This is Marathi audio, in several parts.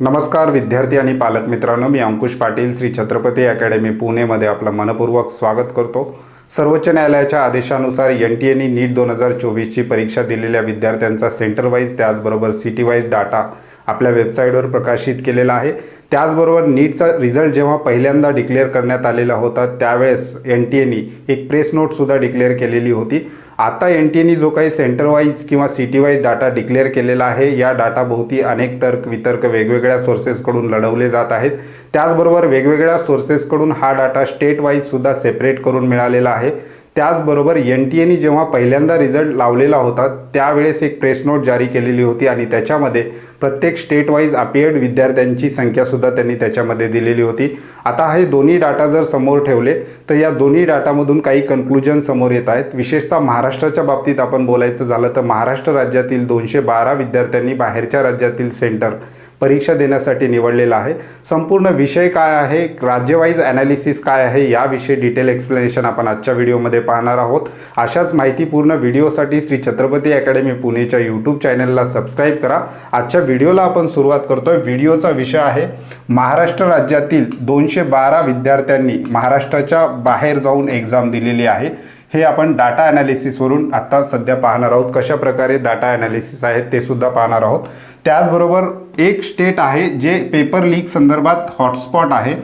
नमस्कार विद्यार्थी आणि पालक मित्रांनो. मी अंकुश पाटील श्री छत्रपती अकॅडमी पुणेमध्ये आपलं मनपूर्वक स्वागत करतो. सर्वोच्च न्यायालयाच्या आदेशानुसार एन टी एनी नीट दोन हजार चोवीसची परीक्षा दिलेल्या विद्यार्थ्यांचा सेंटर वाईज त्याचबरोबर सिटी वाईज डाटा आपल्या वेबसाईटवर प्रकाशित केलेला आहे. त्याचबरोबर नीटचा रिझल्ट जेव्हा पहिल्यांदा डिक्लेअर करण्यात आलेला होता त्यावेळेस एन टी एनी एक प्रेस नोटसुद्धा डिक्लेअर केलेली होती. आता एन टी एनी जो काही सेंटर वाईज किंवा सिटी वाईज डाटा डिक्लेअर केलेला आहे या डाटाभोवती अनेक तर्क वितर्क वेगवेगळ्या सोर्सेसकडून लढवले जात आहेत. त्याचबरोबर वेगवेगळ्या सोर्सेसकडून हा डाटा स्टेट वाईजसुद्धा सेपरेट करून मिळालेला आहे. त्याचबरोबर एन टी एने जेव्हा पहिल्यांदा रिझल्ट लावलेला होता त्यावेळेस एक प्रेस नोट जारी केलेली होती आणि त्याच्यामध्ये प्रत्येक स्टेट वाईज अपियर्ड विद्यार्थ्यांची संख्यासुद्धा त्यांनी त्याच्यामध्ये दिलेली होती. आता हे दोन्ही डाटा जर समोर ठेवले तर या दोन्ही डाटामधून काही कन्क्लुजन समोर येत आहेत. विशेषतः महाराष्ट्राच्या बाबतीत आपण बोलायचं झालं तर महाराष्ट्र राज्यातील दोनशे बारा विद्यार्थ्यांनी बाहेरच्या राज्यातील सेंटर परीक्षा देण्यासाठी निवडलेला आहे. संपूर्ण विषय काय आहे? राज्यवाईज ॲनालिसिस काय आहे? याविषयी डिटेल एक्सप्लेनेशन आपण आजच्या व्हिडिओमध्ये पाहणार आहोत. अशाच माहितीपूर्ण व्हिडिओसाठी श्री छत्रपती अकॅडमी पुणेच्या यूट्यूब चॅनलला सबस्क्राईब करा. आजच्या व्हिडिओला आपण सुरुवात करतोय. व्हिडिओचा विषय आहे महाराष्ट्र राज्यातील दोनशे बारा विद्यार्थ्यांनी महाराष्ट्राच्या बाहेर जाऊन एक्झाम दिलेली आहे. हे आपण डाटा ॲनालिसिसवरून आत्ता सध्या पाहणार आहोत. कशा प्रकारे डाटा ॲनालिसिस आहेत ते सुद्धा पाहणार आहोत. त्याचबरोबर एक स्टेट आहे जे पेपर लीक संदर्भात हॉटस्पॉट आहे.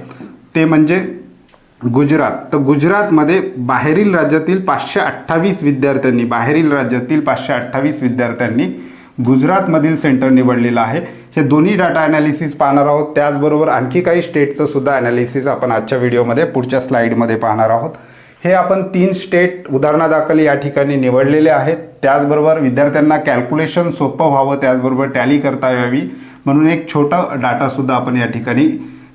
ते म्हणजे गुजरात. तर गुजरातमध्ये बाहेरील राज्यातील पाचशे अठ्ठावीस विद्यार्थ्यांनी बाहेरील राज्यातील पाचशे अठ्ठावीस विद्यार्थ्यांनी गुजरातमधील सेंटर निवडलेलं आहे. हे दोन्ही डाटा ॲनालिसिस पाहणार आहोत. त्याचबरोबर आणखी काही स्टेटचं सुद्धा ॲनालिसिस आपण आजच्या व्हिडिओमध्ये पुढच्या स्लाईडमध्ये पाहणार आहोत. हे आपण तीन स्टेट उदाहरणादाखल या ठिकाणी निवडलेले आहेत. त्याचबरोबर विद्यार्थ्यांना कॅल्क्युलेशन सोपं व्हावं त्याचबरोबर टॅली करता यावी म्हणून एक छोटा डाटासुद्धा आपण या ठिकाणी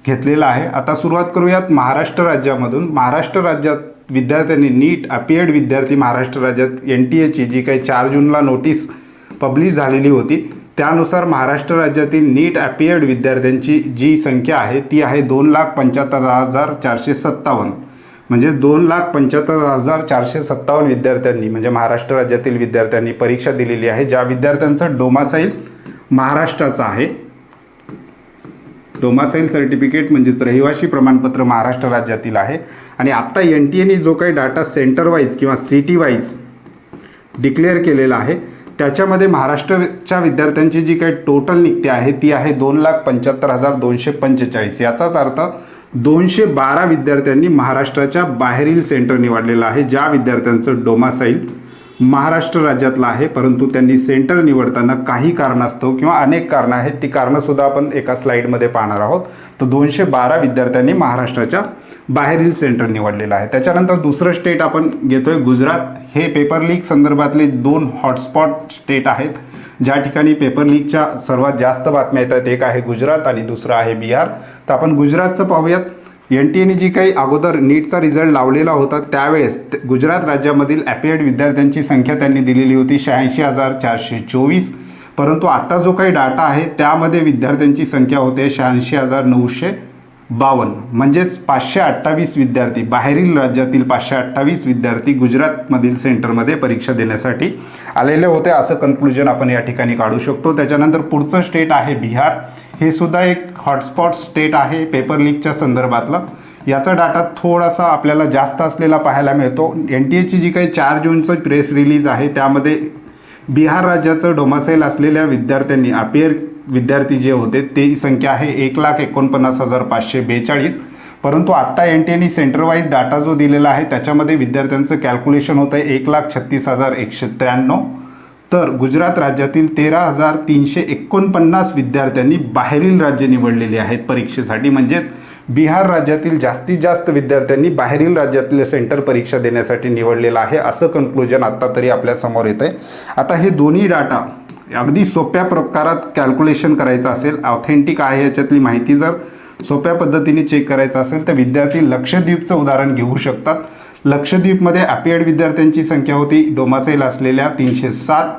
घेतलेला आहे. आता सुरुवात करूयात महाराष्ट्र राज्यामधून. महाराष्ट्र राज्यात विद्यार्थ्यांनी नीट अपियर्ड विद्यार्थी महाराष्ट्र राज्यात एन टी एची जी काही चार जूनला नोटीस पब्लिश झालेली होती त्यानुसार महाराष्ट्र राज्यातील नीट अपियर्ड विद्यार्थ्यांची जी संख्या आहे ती आहे दोन लाख पंच्याहत्तर हजार चारशे सत्तावन्न. म्हणजे दोन लाख पंच्याहत्तर हजार चारशे सत्तावन्न विद्यार्थ्यांनी म्हणजे महाराष्ट्र राज्यातील विद्यार्थ्यांनी परीक्षा दिलेली आहे ज्या विद्यार्थ्यांचा डोमासाईल महाराष्ट्राचा आहे. डोमासाईल सर्टिफिकेट म्हणजेच रहिवासी प्रमाणपत्र महाराष्ट्र राज्यातील आहे. आणि आत्ता एन टी एने जो काही डाटा सेंटर वाईज किंवा सिटी वाईज डिक्लेअर केलेला आहे त्याच्यामध्ये महाराष्ट्राच्या विद्यार्थ्यांची जी काही टोटल निघते आहे ती आहे दोन लाख पंच्याहत्तर हजार दोनशे पंचेचाळीस. याचाच अर्थ दोनशे बारा विद्यार्थ्यांनी महाराष्ट्राच्या बाहेरील सेंटर निवडलेलं आहे. ज्या विद्यार्थ्यांचं डोमासाईल महाराष्ट्र राज्यातलं आहे परंतु त्यांनी सेंटर निवडताना काही कारणास्तव किंवा अनेक कारणं आहेत ती कारणंसुद्धा आपण एका स्लाईडमध्ये पाहणार आहोत. तर दोनशे बारा विद्यार्थ्यांनी महाराष्ट्राच्या बाहेरील सेंटर निवडलेलं आहे. त्याच्यानंतर दुसरं स्टेट आपण घेतोय गुजरात. हे पेपर लीक संदर्भातले दोन हॉटस्पॉट स्टेट आहेत. ज्या ठिकाणी पेपर लीकच्या सर्वात जास्त बातम्या येतात एक आहे गुजरात आणि दुसरं आहे बिहार. तर आपण गुजरातचं पाहूयात. एन टी एने जी काही अगोदर नीटचा रिझल्ट लावलेला होता त्यावेळेस गुजरात राज्यामधील ॲपियर्ड विद्यार्थ्यांची संख्या त्यांनी दिलेली होती शहाऐंशी हजार चारशे चोवीस. परंतु आत्ता जो काही डाटा आहे त्यामध्ये विद्यार्थ्यांची संख्या होते शहाऐंशी हजार नऊशे बावन्न. म्हणजेच पाचशे अठ्ठावीस विद्यार्थी बाहेरील राज्यातील पाचशे अठ्ठावीस विद्यार्थी गुजरातमधील सेंटरमध्ये परीक्षा देण्यासाठी आलेले होते. असं कन्क्लुजन आपण या ठिकाणी काढू शकतो. त्याच्यानंतर पुढचं स्टेट आहे बिहार. हे सुद्धा एक हॉटस्पॉट स्टेट आहे पेपर लीकच्या संदर्भातला. याचा डाटा थोडासा आपल्याला जास्त असलेला पाहायला मिळतो. एन टी एची जी काही चार जूनचं प्रेस रिलीज आहे त्यामध्ये बिहार राज्याचं डोमासाईल असलेल्या विद्यार्थ्यांनी अपियर विद्यार्थी जे होते ते संख्या आहे एक लाख एकोणपन्नास हजार पाचशे बेचाळीस. परंतु आत्ता N T any centre wise data जो दिलेला आहे त्याच्यामध्ये विद्यार्थ्यांचं कॅल्क्युलेशन होतं आहे एक लाख छत्तीस हजार एकशे त्र्याण्णव. तर गुजरात राज्यातील तेरा हजार तीनशे एकोणपन्नास विद्यार्थ्यांनी बाहेरील राज्य निवडलेली आहेत परीक्षेसाठी. म्हणजेच बिहार राज्यातील जास्तीत जास्त विद्यार्थ्यांनी बाहेरील राज्यातले सेंटर परीक्षा देण्यासाठी निवडलेलं आहे असं कन्क्लुजन आत्ता तरी आपल्यासमोर येतं आहे आता हे दोन्ही डाटा अगदी सोप्या प्रकारात कॅल्क्युलेशन करायचं असेल ऑथेंटिक आहे याच्यातली माहिती जर सोप्या पद्धतीने चेक करायचं असेल तर विद्यार्थी लक्षद्वीपचं उदाहरण घेऊ शकतात. लक्षद्वीपमध्ये अपियर्ड विद्यार्थ्यांची संख्या होती. डोमासेल असलेल्या तीनशे सात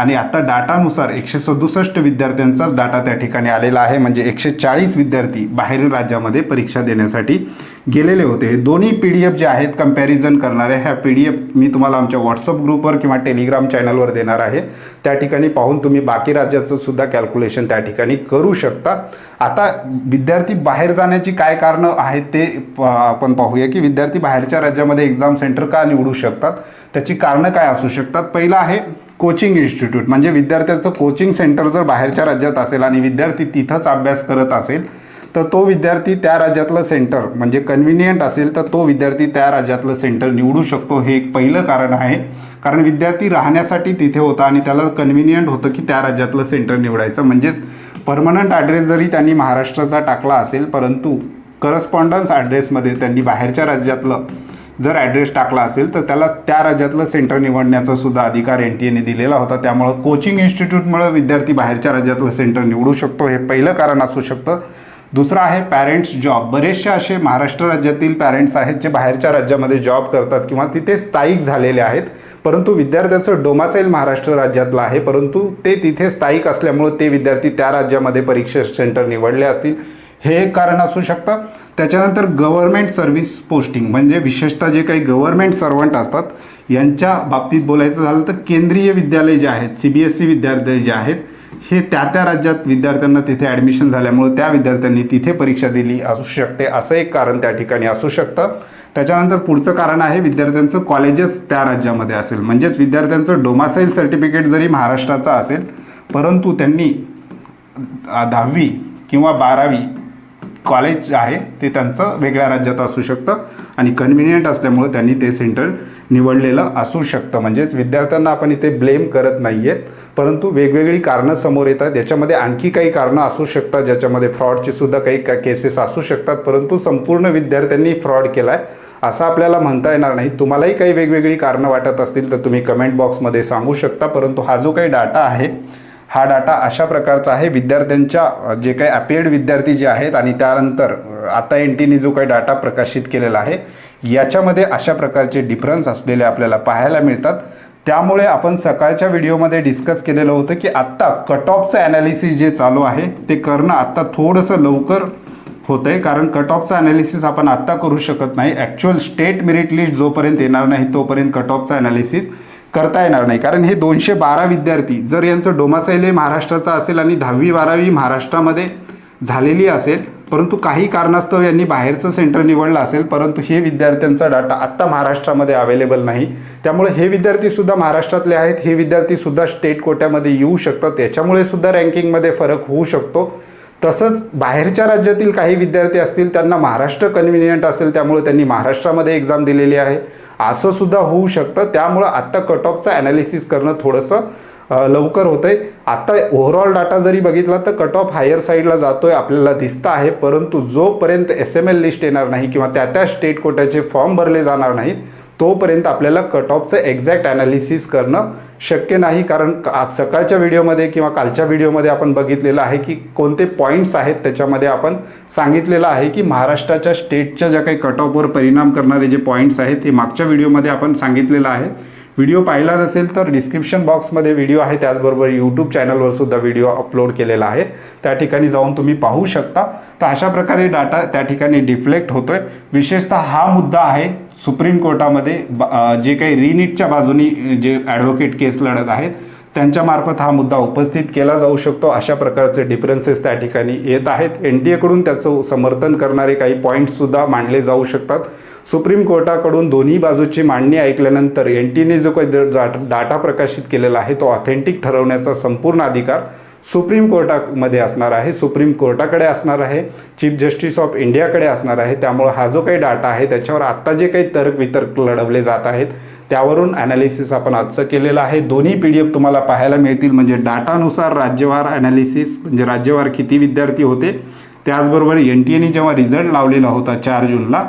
आणि आता डाटानुसार एकशे सदुसष्ट विद्यार्थ्यांचाच डाटा त्या ठिकाणी आलेला आहे. म्हणजे एकशे चाळीस विद्यार्थी बाहेरील राज्यामध्ये परीक्षा देण्यासाठी गेलेले होते. हे दोन्ही पी डी एफ जे आहेत कंपॅरिझन करणारे. ह्या पी डी एफ मी तुम्हाला आमच्या व्हॉट्सअप ग्रुपवर किंवा टेलिग्राम चॅनलवर देणार आहे. त्या ठिकाणी पाहून तुम्ही बाकी राज्याचं सुद्धा कॅल्क्युलेशन त्या ठिकाणी करू शकता. आता विद्यार्थी बाहेर जाण्याची काय कारणं आहेत ते प- आपण पाहूया की विद्यार्थी बाहेरच्या राज्यामध्ये एक्झाम सेंटर का निवडू शकतात? त्याची कारणं काय असू शकतात? पहिलं आहे कोचिंग इन्स्टिट्यूट म्हणजे विद्यार्थ्याचं कोचिंग सेंटर जर बाहेरच्या राज्यात असेल आणि विद्यार्थी तिथंच अभ्यास करत असेल तर तो विद्यार्थी त्या राज्यातलं सेंटर म्हणजे कन्व्हिनियंट असेल तर तो विद्यार्थी त्या राज्यातलं सेंटर निवडू शकतो. हे एक पहिलं कारण आहे. कारण विद्यार्थी राहण्यासाठी तिथे होता आणि त्याला कन्व्हिनियंट होतं की त्या राज्यातलं सेंटर निवडायचं. म्हणजेच परमनंट ॲड्रेस जरी त्यांनी महाराष्ट्राचा टाकला असेल परंतु करस्पॉन्डन्स ॲड्रेसमध्ये त्यांनी बाहेरच्या राज्यातलं जर ॲड्रेस टाकला असेल तर त्याला त्या राज्यातलं सेंटर निवडण्याचा सुद्धा अधिकार एन टी एने दिलेला होता. त्यामुळं कोचिंग इन्स्टिट्यूटमुळे विद्यार्थी बाहेरच्या राज्यातलं सेंटर निवडू शकतो. हे पहिलं कारण असू शकतं. दुसरं आहे पॅरेंट्स जॉब बरेचसे असे महाराष्ट्र राज्यातील पॅरेंट्स आहेत जे बाहेरच्या राज्यामध्ये जॉब करतात किंवा तिथे स्थायिक झालेले आहेत. परंतु विद्यार्थ्याचं डोमासाईल महाराष्ट्र राज्यातलं आहे. परंतु ते तिथे स्थायिक असल्यामुळं ते विद्यार्थी त्या राज्यामध्ये परीक्षा सेंटर निवडले असतील. हे एक कारण असू शकतं. त्याच्यानंतर गव्हर्नमेंट सर्व्हिस पोस्टिंग म्हणजे विशेषतः जे काही गव्हर्नमेंट सर्वंट असतात यांच्या बाबतीत बोलायचं झालं तर केंद्रीय विद्यालय जे आहेत सी बी एस सी विद्यार्थी जे आहेत हे त्या त्या राज्यात विद्यार्थ्यांना तिथे ॲडमिशन झाल्यामुळे त्या विद्यार्थ्यांनी तिथे परीक्षा दिली असू शकते असं एक कारण त्या ठिकाणी असू शकतं. त्याच्यानंतर पुढचं कारण आहे विद्यार्थ्यांचं कॉलेजेस त्या राज्यामध्ये असेल. म्हणजेच विद्यार्थ्यांचं डोमासाईल सर्टिफिकेट जरी महाराष्ट्राचं असेल परंतु त्यांनी दहावी किंवा बारावी कॉलेज आहे ते त्यांचं वेगळ्या राज्यात असू शकतं आणि कन्व्हिनियंट असल्यामुळे त्यांनी ते सेंटर निवडलेलं असू शकतं. म्हणजेच विद्यार्थ्यांना आपण इथे ब्लेम करत नाही आहेत परंतु वेगवेगळी कारणं समोर येतात. याच्यामध्ये आणखी काही कारणं असू शकतात. ज्याच्यामध्ये फ्रॉडची सुद्धा काही केसेस असू शकतात. परंतु संपूर्ण विद्यार्थ्यांनी फ्रॉड केला आहे असं आपल्याला म्हणता येणार नाही. तुम्हालाही काही वेगवेगळी कारणं वाटत असतील तर तुम्ही कमेंट बॉक्समध्ये सांगू शकता. परंतु हा जो काही डाटा आहे हा डाटा अशा प्रकारचा आहे. विद्यार्थ्यांच्या जे काही अपेड विद्यार्थी जे आहेत आणि त्यानंतर आता एन टीने जो काही डाटा प्रकाशित केलेला आहे याच्यामध्ये अशा प्रकारचे डिफरन्स असलेले आपल्याला पाहायला मिळतात. त्यामुळे आपण सकाळच्या व्हिडिओमध्ये डिस्कस केलेलं होतं की आत्ता कट ऑफचं ॲनालिसिस जे चालू आहे ते करणं आत्ता थोडंसं लवकर होतंय. कारण कट ऑफचं ॲनालिसिस आपण आत्ता करू शकत नाही. ॲक्च्युअल स्टेट मेरिट लिस्ट जोपर्यंत येणार नाही तोपर्यंत कट ऑफचं ॲनालिसिस करता येणार नाही. कारण हे दोनशे बारा विद्यार्थी जर यांचं डोमासाईल हे महाराष्ट्राचं असेल आणि दहावी बारावी महाराष्ट्रामध्ये झालेली असेल परंतु काही कारणास्तव यांनी बाहेरचं सेंटर निवडलं असेल परंतु हे विद्यार्थ्यांचा डाटा आत्ता महाराष्ट्रामध्ये अवेलेबल नाही. त्यामुळे हे विद्यार्थीसुद्धा महाराष्ट्रातले आहेत हे विद्यार्थीसुद्धा स्टेट कोट्यामध्ये येऊ शकतात. त्याच्यामुळे सुद्धा रँकिंगमध्ये फरक होऊ शकतो. तसंच बाहेरच्या राज्यातील काही विद्यार्थी असतील त्यांना महाराष्ट्र कन्व्हिनियंट असेल त्यामुळे त्यांनी महाराष्ट्रामध्ये एक्झाम दिलेली आहे. असं सुद्धा होऊ शकतं. त्यामुळं आत्ता कट ऑफचं ॲनालिसिस करणं थोडंसं लवकर होतं आहे आत्ता ओव्हरऑल डाटा जरी बघितला तर कट ऑफ हायर साईडला जातो आहे आपल्याला दिसतं आहे. परंतु जोपर्यंत एस एम एल लिस्ट येणार नाही किंवा त्या त्या स्टेट कोट्याचे फॉर्म भरले जाणार नाहीत तोपर्यंत आपल्याला कट ऑफचं एक्झॅक्ट ॲनालिसिस करणं शक्य नाही कारण का- सकाळच्या व्हिडिओमध्ये किंवा कालच्या व्हिडिओमध्ये आपण बघितलेलं आहे की कोणते पॉईंट्स आहेत त्याच्यामध्ये आपण सांगितलेलं आहे की महाराष्ट्राच्या स्टेटच्या ज्या काही कट ऑफवर परिणाम करणारे जे पॉईंट्स आहेत ते मागच्या व्हिडिओमध्ये आपण सांगितलेलं आहे. व्हिडिओ पाहिला नसेल तर डिस्क्रिप्शन बॉक्समध्ये व्हिडिओ आहे त्याचबरोबर यूट्यूब चॅनलवर सुद्धा व्हिडिओ अपलोड केलेला आहे. त्या ठिकाणी जाऊन तुम्ही पाहू शकता. तर अशा प्रकारे डाटा त्या ठिकाणी डिफ्लेक्ट होतोय. विशेषतः हा मुद्दा आहे सुप्रीम कोर्टामध्ये जे काही रिनीटच्या बाजूनी जे ॲडव्होकेट केस लढत आहेत त्यांच्यामार्फत हा मुद्दा उपस्थित केला जाऊ शकतो. अशा प्रकारचे डिफरन्सेस त्या ठिकाणी येत आहेत. एन टी एकडून त्याचं समर्थन करणारे काही पॉईंट्ससुद्धा मांडले जाऊ शकतात. सुप्रीम कोर्टाकडून दोन्ही बाजूची मांडणी ऐकल्यानंतर एन टीने जो काही डाटा प्रकाशित केलेला आहे तो ऑथेंटिक ठरवण्याचा संपूर्ण अधिकार सुप्रीम कोर्टामध्ये असणार आहे सुप्रीम कोर्टाकडे असणार आहे चीफ जस्टिस ऑफ इंडियाकडे असणार आहे. त्यामुळे हा जो काही डाटा आहे त्याच्यावर आत्ता जे काही तर्क वितर्क लढवले जात आहेत त्यावरून ॲनालिसिस आपण आजचं केलेलं आहे. दोन्ही पी डी एफ तुम्हाला पाहायला मिळतील. म्हणजे डाटानुसार राज्यवार ॲनालिसिस म्हणजे राज्यवार किती विद्यार्थी होते त्याचबरोबर एन टी एने जेव्हा रिझल्ट लावलेला होता चार जूनला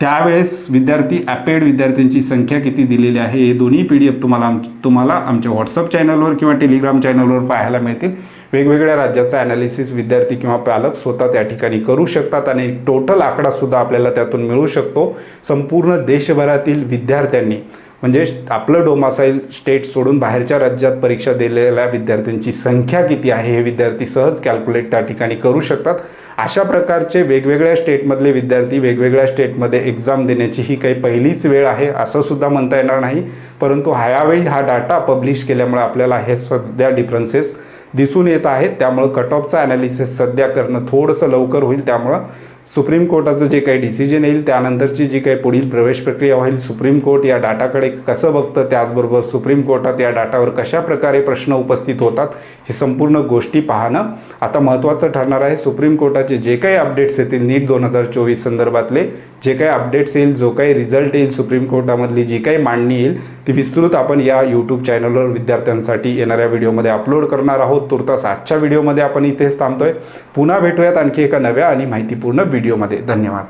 त्यावेळेस विद्यार्थी ॲपेड विद्यार्थ्यांची संख्या किती दिलेली आहे हे दोन्ही पी डी एफ तुम्हाला आम तुम्हाला आमच्या व्हॉट्सअप चॅनलवर किंवा टेलिग्राम चॅनलवर पाहायला मिळतील. वेगवेगळ्या राज्याचा ॲनालिसिस विद्यार्थी किंवा पालक स्वतः त्या ठिकाणी करू शकतात आणि टोटल आकडासुद्धा आपल्याला त्यातून मिळू शकतो. संपूर्ण देशभरातील विद्यार्थ्यांनी म्हणजे आपलं डोमासाईल स्टेट सोडून बाहेरच्या राज्यात परीक्षा दिलेल्या विद्यार्थ्यांची संख्या किती आहे हे विद्यार्थी सहज कॅल्क्युलेट त्या ठिकाणी करू शकतात. अशा प्रकारचे वेगवेगळ्या स्टेटमधले विद्यार्थी वेगवेगळ्या स्टेटमध्ये एक्झाम देण्याची ही काही पहिलीच वेळ आहे असं सुद्धा म्हणता येणार नाही. परंतु ह्यावेळी हा डाटा पब्लिश केल्यामुळे आपल्याला हे सध्या डिफरन्सेस दिसून येत आहेत. त्यामुळं कट ऑफचं ॲनालिसिस सध्या करणं थोडंसं लवकर होईल. त्यामुळं सुप्रीम कोर्टाचं जे काही डिसिजन येईल त्यानंतरची जी काही पुढील प्रवेश प्रक्रिया होईल सुप्रीम कोर्ट या डाटाकडे कसं बघतं त्याचबरोबर सुप्रीम कोर्टात या डाटावर कशा प्रकारे प्रश्न उपस्थित होतात हे संपूर्ण गोष्टी पाहणं आता महत्त्वाचं ठरणार आहे. सुप्रीम कोर्टाचे जे काही अपडेट्स येतील नीट दोन हजार चोवीस संदर्भातले जे काही अपडेट्स येईल जो काही रिझल्ट येईल सुप्रीम कोर्टामधली जी काही मांडणी येईल ती विस्तृत आपण या यूट्यूब चॅनलवर विद्यार्थ्यांसाठी येणाऱ्या व्हिडिओमध्ये अपलोड करणार आहोत. तुर्तास आजच्या व्हिडिओमध्ये आपण इथेच थांबतोय. पुन्हा भेटूयात आणखी एका नव्या आणि माहितीपूर्ण व्हिडिओमध्ये धन्यवाद.